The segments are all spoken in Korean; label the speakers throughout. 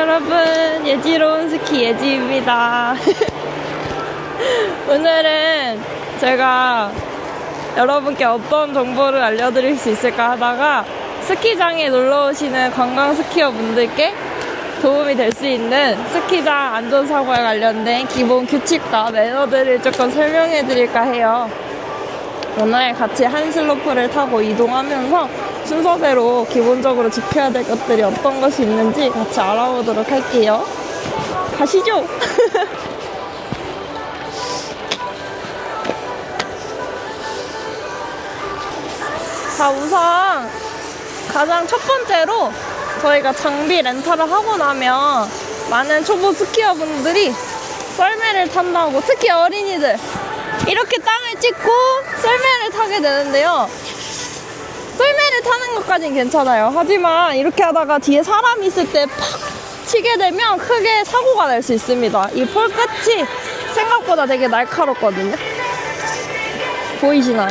Speaker 1: 여러분 예지로운 스키 예지입니다. 오늘은 제가 여러분께 어떤 정보를 알려드릴 수 있을까 하다가 스키장에 놀러 오시는 관광 스키어 분들께 도움이 될 수 있는 스키장 안전사고에 관련된 기본 규칙과 매너들을 조금 설명해 드릴까 해요. 오늘 같이 한 슬로프를 타고 이동하면서 순서대로 기본적으로 지켜야 될 것들이 어떤 것이 있는지 같이 알아보도록 할게요. 가시죠! 자, 우선 가장 첫 번째로 저희가 장비 렌탈을 하고 나면 많은 초보 스키어분들이 썰매를 탄다고 특히 어린이들 이렇게 땅을 찍고 썰매를 타게 되는데요. 썰매를 타는 것까진 괜찮아요. 하지만 이렇게 하다가 뒤에 사람이 있을 때 팍 치게 되면 크게 사고가 날 수 있습니다. 이 폴 끝이 생각보다 되게 날카롭거든요. 보이시나요?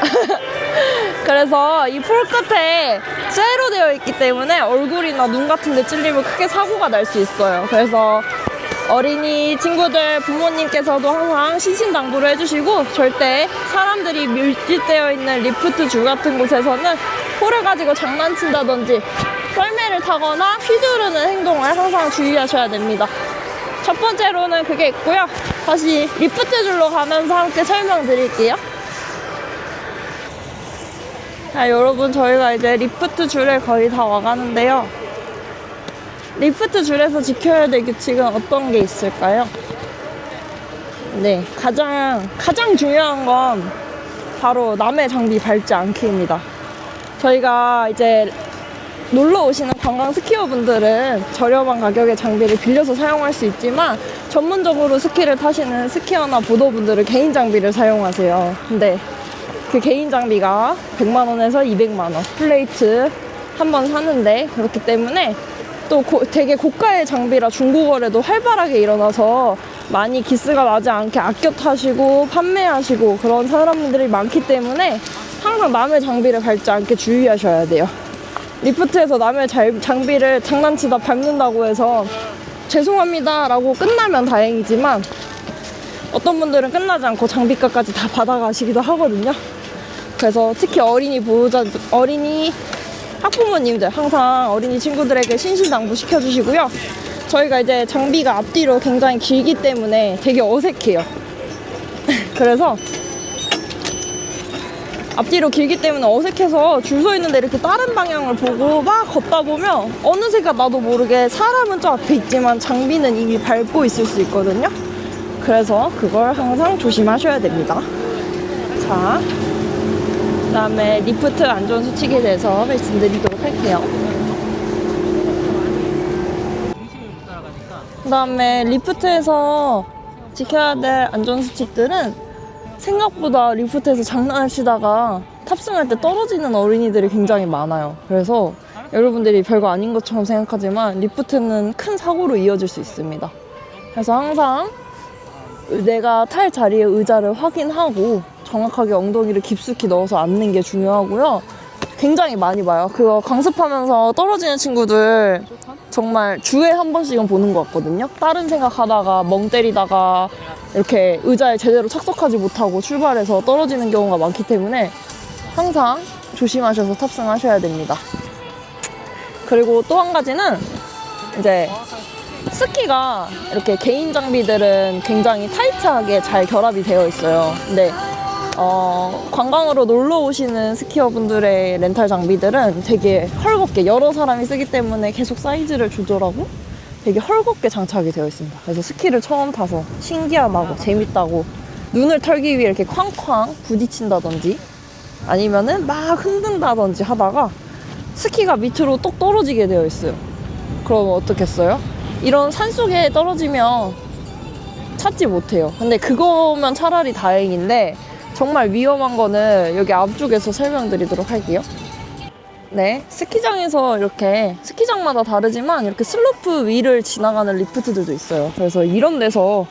Speaker 1: 그래서 이 폴 끝에 쇠로 되어 있기 때문에 얼굴이나 눈 같은 데 찔리면 크게 사고가 날 수 있어요. 그래서 어린이 친구들 부모님께서도 항상 신신당부를 해주시고 절대 사람들이 밀집되어 있는 리프트 줄 같은 곳에서는 폴을 가지고 장난친다든지 썰매를 타거나 휘두르는 행동을 항상 주의하셔야 됩니다. 첫 번째로는 그게 있고요. 다시 리프트 줄로 가면서 함께 설명드릴게요. 자, 여러분 저희가 이제 리프트 줄에 거의 다 와가는데요. 리프트 줄에서 지켜야 될 규칙은 어떤 게 있을까요? 네, 가장 가장 중요한 건 바로 남의 장비 밟지 않기입니다. 저희가 이제 놀러 오시는 관광 스키어 분들은 저렴한 가격의 장비를 빌려서 사용할 수 있지만 전문적으로 스키를 타시는 스키어나 보더 분들은 개인 장비를 사용하세요. 근데 그 개인 장비가 100만 원에서 200만 원 플레이트 한 번 사는데 그렇기 때문에 또 고- 되게 고가의 장비라 중고거래도 활발하게 일어나서 많이 기스가 나지 않게 아껴 타시고 판매하시고 그런 사람들이 많기 때문에 항상 남의 장비를 밟지 않게 주의하셔야 돼요. 리프트에서 남의 잘- 장비를 장난치다 밟는다고 해서 죄송합니다 라고 끝나면 다행이지만 어떤 분들은 끝나지 않고 장비값까지 다 받아가시기도 하거든요. 그래서 특히 어린이 보호자, 어린이 학부모님들 항상 어린이 친구들에게 신신당부 시켜주시고요. 저희가 이제 장비가 앞뒤로 굉장히 길기 때문에 되게 어색해요. 그래서 앞뒤로 길기 때문에 어색해서 줄 서 있는데 이렇게 다른 방향을 보고 막 걷다 보면 어느새가 나도 모르게 사람은 저 앞에 있지만 장비는 이미 밟고 있을 수 있거든요. 그래서 그걸 항상 조심하셔야 됩니다. 자, 그 다음에 리프트 안전 수칙에 대해서 말씀드리도록 할게요. 그 다음에 리프트에서 지켜야 될 안전 수칙들은 생각보다 리프트에서 장난치다가 탑승할 때 떨어지는 어린이들이 굉장히 많아요. 그래서 여러분들이 별거 아닌 것처럼 생각하지만 리프트는 큰 사고로 이어질 수 있습니다. 그래서 항상 내가 탈 자리의 의자를 확인하고 정확하게 엉덩이를 깊숙이 넣어서 앉는 게 중요하고요. 굉장히 많이 봐요. 그거 강습하면서 떨어지는 친구들 정말 주에 한 번씩은 보는 것 같거든요. 다른 생각하다가 멍 때리다가 이렇게 의자에 제대로 착석하지 못하고 출발해서 떨어지는 경우가 많기 때문에 항상 조심하셔서 탑승하셔야 됩니다. 그리고 또 한 가지는 이제 스키가 이렇게 개인 장비들은 굉장히 타이트하게 잘 결합이 되어 있어요. 근데 어, 관광으로 놀러 오시는 스키어분들의 렌탈 장비들은 되게 헐겁게 여러 사람이 쓰기 때문에 계속 사이즈를 조절하고 되게 헐겁게 장착이 되어 있습니다. 그래서 스키를 처음 타서 신기하다고 재밌다고 눈을 털기 위해 이렇게 쾅쾅 부딪힌다든지 아니면은 막 흔든다든지 하다가 스키가 밑으로 똑 떨어지게 되어 있어요. 그럼 어떻겠어요? 이런 산속에 떨어지면 찾지 못해요. 근데 그거면 차라리 다행인데 정말 위험한 거는 여기 앞쪽에서 설명드리도록 할게요. 네, 스키장에서 이렇게 스키장마다 다르지만 이렇게 슬로프 위를 지나가는 리프트들도 있어요. 그래서 이런 데서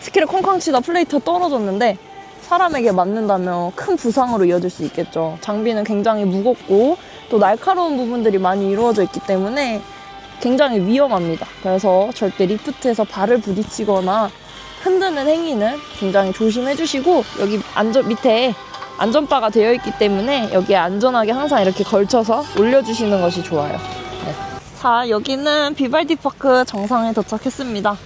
Speaker 1: 스키를 콩쾅 치다 플레이트가 떨어졌는데 사람에게 맞는다면 큰 부상으로 이어질 수 있겠죠. 장비는 굉장히 무겁고 또 날카로운 부분들이 많이 이루어져 있기 때문에 굉장히 위험합니다. 그래서 절대 리프트에서 발을 부딪히거나 흔드는 행위는 굉장히 조심해 주시고 여기 안전 밑에 안전바가 되어 있기 때문에 여기에 안전하게 항상 이렇게 걸쳐서 올려주시는 것이 좋아요. 네. 자, 여기는 비발디 파크 정상에 도착했습니다.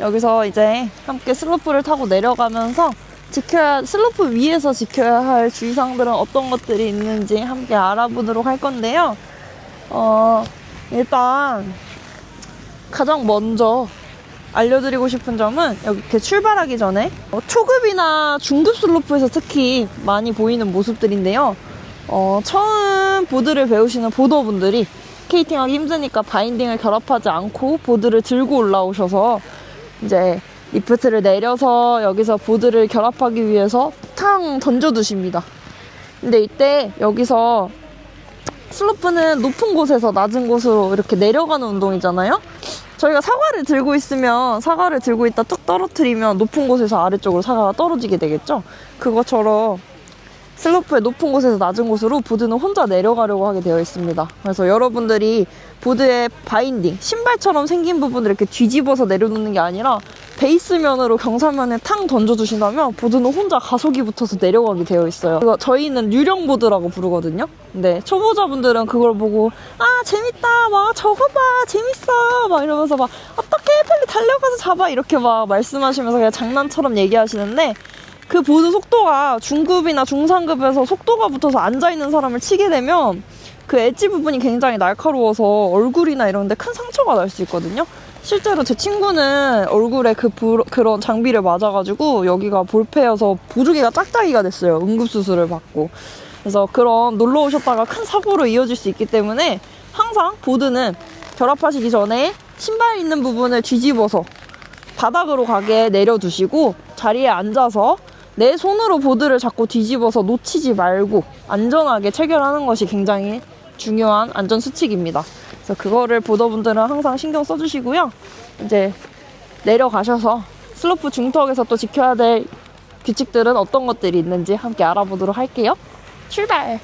Speaker 1: 여기서 이제 함께 슬로프를 타고 내려가면서 지켜야 슬로프 위에서 지켜야 할 주의사항들은 어떤 것들이 있는지 함께 알아보도록 할 건데요. 어, 일단 가장 먼저 알려드리고 싶은 점은 이렇게 출발하기 전에 어, 초급이나 중급 슬로프에서 특히 많이 보이는 모습들인데요. 어, 처음 보드를 배우시는 보더분들이 스케이팅하기 힘드니까 바인딩을 결합하지 않고 보드를 들고 올라오셔서 이제 리프트를 내려서 여기서 보드를 결합하기 위해서 탕 던져두십니다. 근데 이때 여기서 슬로프는 높은 곳에서 낮은 곳으로 이렇게 내려가는 운동이잖아요. 저희가 사과를 들고 있으면 사과를 들고 있다 뚝 떨어뜨리면 높은 곳에서 아래쪽으로 사과가 떨어지게 되겠죠. 그것처럼 슬로프의 높은 곳에서 낮은 곳으로 보드는 혼자 내려가려고 하게 되어 있습니다. 그래서 여러분들이 보드의 바인딩, 신발처럼 생긴 부분을 이렇게 뒤집어서 내려놓는 게 아니라 베이스면으로 경사면에 탕 던져주신다면 보드는 혼자 가속이 붙어서 내려가게 되어 있어요. 그거 저희는 유령 보드라고 부르거든요. 근데 초보자분들은 그걸 보고 아 재밌다, 막 저거 봐, 재밌어, 막 이러면서 막 어떻게 빨리 달려가서 잡아 이렇게 막 말씀하시면서 그냥 장난처럼 얘기하시는데 그 보드 속도가 중급이나 중상급에서 속도가 붙어서 앉아있는 사람을 치게 되면 그 엣지 부분이 굉장히 날카로워서 얼굴이나 이런 데 큰 상처가 날 수 있거든요. 실제로 제 친구는 얼굴에 그 부- 그런 장비를 맞아가지고 여기가 볼페여서 보조개가 짝짝이가 됐어요. 응급수술을 받고. 그래서 그런 놀러 오셨다가 큰 사고로 이어질 수 있기 때문에 항상 보드는 결합하시기 전에 신발 있는 부분을 뒤집어서 바닥으로 가게 내려두시고 자리에 앉아서 내 손으로 보드를 잡고 뒤집어서 놓치지 말고 안전하게 체결하는 것이 굉장히 중요한 안전 수칙입니다. 그래서 그거를 보더분들은 항상 신경 써주시고요. 이제 내려가셔서 슬로프 중턱에서 또 지켜야 될 규칙들은 어떤 것들이 있는지 함께 알아보도록 할게요. 출발!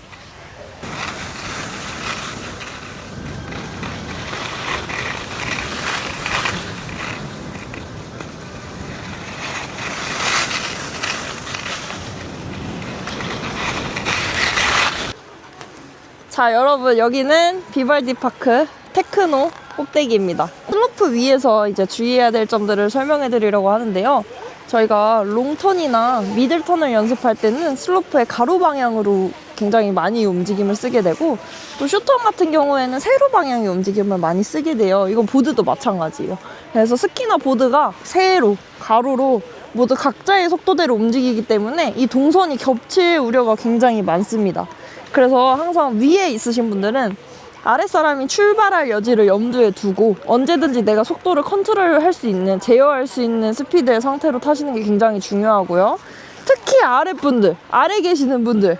Speaker 1: 자, 여러분, 여기는 비발디 파크 테크노 꼭대기입니다. 슬로프 위에서 이제 주의해야 될 점들을 설명해 드리려고 하는데요. 저희가 롱턴이나 미들턴을 연습할 때는 슬로프의 가로 방향으로 굉장히 많이 움직임을 쓰게 되고 또 슈턴 같은 경우에는 세로 방향의 움직임을 많이 쓰게 돼요. 이건 보드도 마찬가지예요. 그래서 스키나 보드가 세로, 가로로 모두 각자의 속도대로 움직이기 때문에 이 동선이 겹칠 우려가 굉장히 많습니다. 그래서 항상 위에 있으신 분들은 아랫사람이 출발할 여지를 염두에 두고 언제든지 내가 속도를 컨트롤할 수 있는, 제어할 수 있는 스피드의 상태로 타시는 게 굉장히 중요하고요. 특히 아랫분들, 아래 계시는 분들,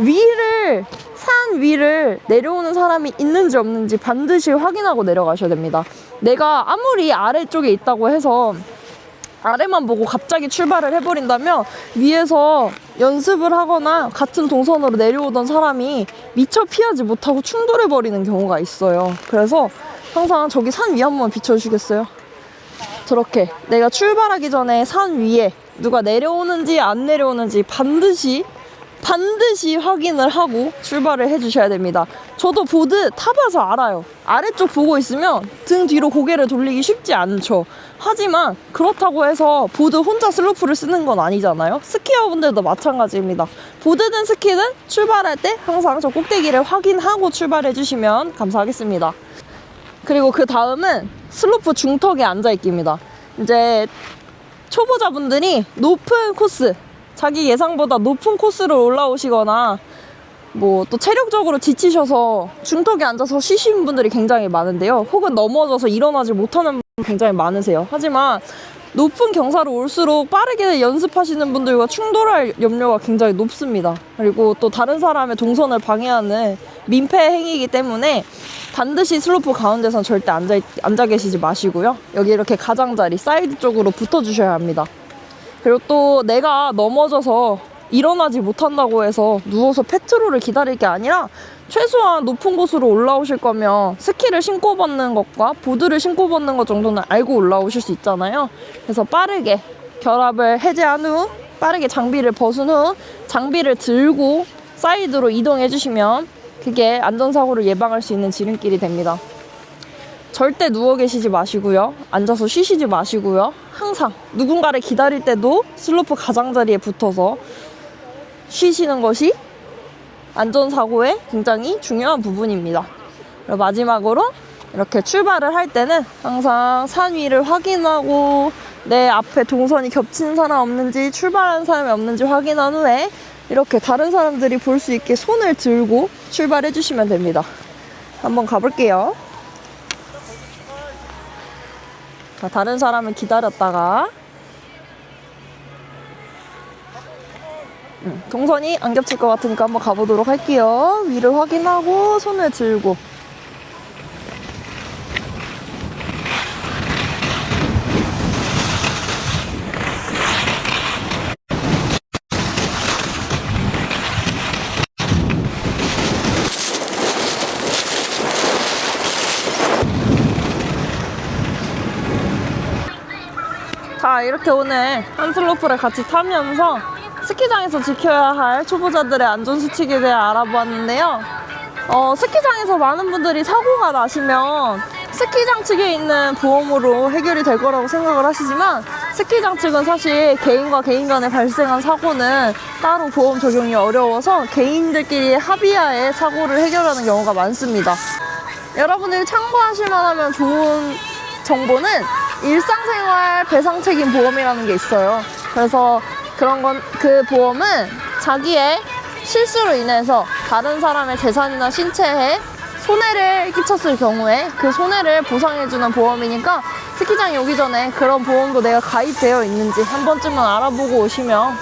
Speaker 1: 위를, 산 위를 내려오는 사람이 있는지 없는지 반드시 확인하고 내려가셔야 됩니다. 내가 아무리 아래쪽에 있다고 해서 아래만 보고 갑자기 출발을 해버린다면 위에서 연습을 하거나 같은 동선으로 내려오던 사람이 미처 피하지 못하고 충돌해버리는 경우가 있어요. 그래서 항상 저기 산 위 한번 비춰주시겠어요? 저렇게 내가 출발하기 전에 산 위에 누가 내려오는지 안 내려오는지 반드시 반드시 확인을 하고 출발을 해주셔야 됩니다. 저도 보드 타봐서 알아요. 아래쪽 보고 있으면 등 뒤로 고개를 돌리기 쉽지 않죠. 하지만 그렇다고 해서 보드 혼자 슬로프를 쓰는 건 아니잖아요. 스키어분들도 마찬가지입니다. 보드든 스키든 출발할 때 항상 저 꼭대기를 확인하고 출발해 주시면 감사하겠습니다. 그리고 그 다음은 슬로프 중턱에 앉아있기입니다. 이제 초보자분들이 높은 코스, 자기 예상보다 높은 코스를 올라오시거나 뭐 또 체력적으로 지치셔서 중턱에 앉아서 쉬시는 분들이 굉장히 많은데요. 혹은 넘어져서 일어나지 못하는 분 굉장히 많으세요. 하지만 높은 경사로 올수록 빠르게 연습하시는 분들과 충돌할 염려가 굉장히 높습니다. 그리고 또 다른 사람의 동선을 방해하는 민폐 행위이기 때문에 반드시 슬로프 가운데선 절대 앉아, 있- 앉아 계시지 마시고요. 여기 이렇게 가장자리, 사이드 쪽으로 붙어 주셔야 합니다. 그리고 또 내가 넘어져서 일어나지 못한다고 해서 누워서 페트롤을 기다릴 게 아니라 최소한 높은 곳으로 올라오실 거면 스키를 신고 받는 것과 보드를 신고 받는 것 정도는 알고 올라오실 수 있잖아요. 그래서 빠르게 결합을 해제한 후 빠르게 장비를 벗은 후 장비를 들고 사이드로 이동해 주시면 그게 안전사고를 예방할 수 있는 지름길이 됩니다. 절대 누워 계시지 마시고요. 앉아서 쉬시지 마시고요. 항상 누군가를 기다릴 때도 슬로프 가장자리에 붙어서 쉬시는 것이 안전사고의 굉장히 중요한 부분입니다. 그리고 마지막으로 이렇게 출발을 할 때는 항상 산 위를 확인하고 내 앞에 동선이 겹치는 사람 없는지 출발하는 사람이 없는지 확인한 후에 이렇게 다른 사람들이 볼 수 있게 손을 들고 출발해 주시면 됩니다. 한번 가볼게요. 자, 다른 사람을 기다렸다가 음, 동선이 안 겹칠 것 같으니까 한번 가보도록 할게요. 위를 확인하고 손을 들고 자 이렇게 오늘 한슬로프를 같이 타면서 스키장에서 지켜야 할 초보자들의 안전수칙에 대해 알아보았는데요. 어, 스키장에서 많은 분들이 사고가 나시면 스키장 측에 있는 보험으로 해결이 될 거라고 생각을 하시지만 스키장 측은 사실 개인과 개인 간에 발생한 사고는 따로 보험 적용이 어려워서 개인들끼리 합의하에 사고를 해결하는 경우가 많습니다. 여러분들이 참고하실 만하면 좋은 정보는 일상생활 배상 책임 보험이라는 게 있어요. 그래서 그런 건 그 보험은 자기의 실수로 인해서 다른 사람의 재산이나 신체에 손해를 끼쳤을 경우에 그 손해를 보상해주는 보험이니까 스키장에 오기 전에 그런 보험도 내가 가입되어 있는지 한 번쯤은 알아보고 오시면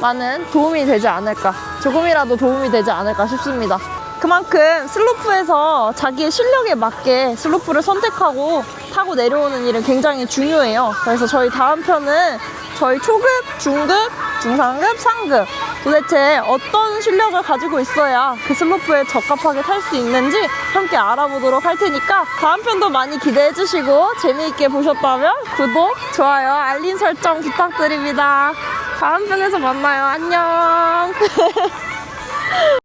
Speaker 1: 많은 도움이 되지 않을까 조금이라도 도움이 되지 않을까 싶습니다. 그만큼 슬로프에서 자기의 실력에 맞게 슬로프를 선택하고 타고 내려오는 일은 굉장히 중요해요. 그래서 저희 다음 편은 저희 초급, 중급, 중상급, 상급 도대체 어떤 실력을 가지고 있어야 그 슬로프에 적합하게 탈 수 있는지 함께 알아보도록 할 테니까 다음 편도 많이 기대해 주시고 재미있게 보셨다면 구독, 좋아요, 알림 설정 부탁드립니다. 다음 편에서 만나요. 안녕.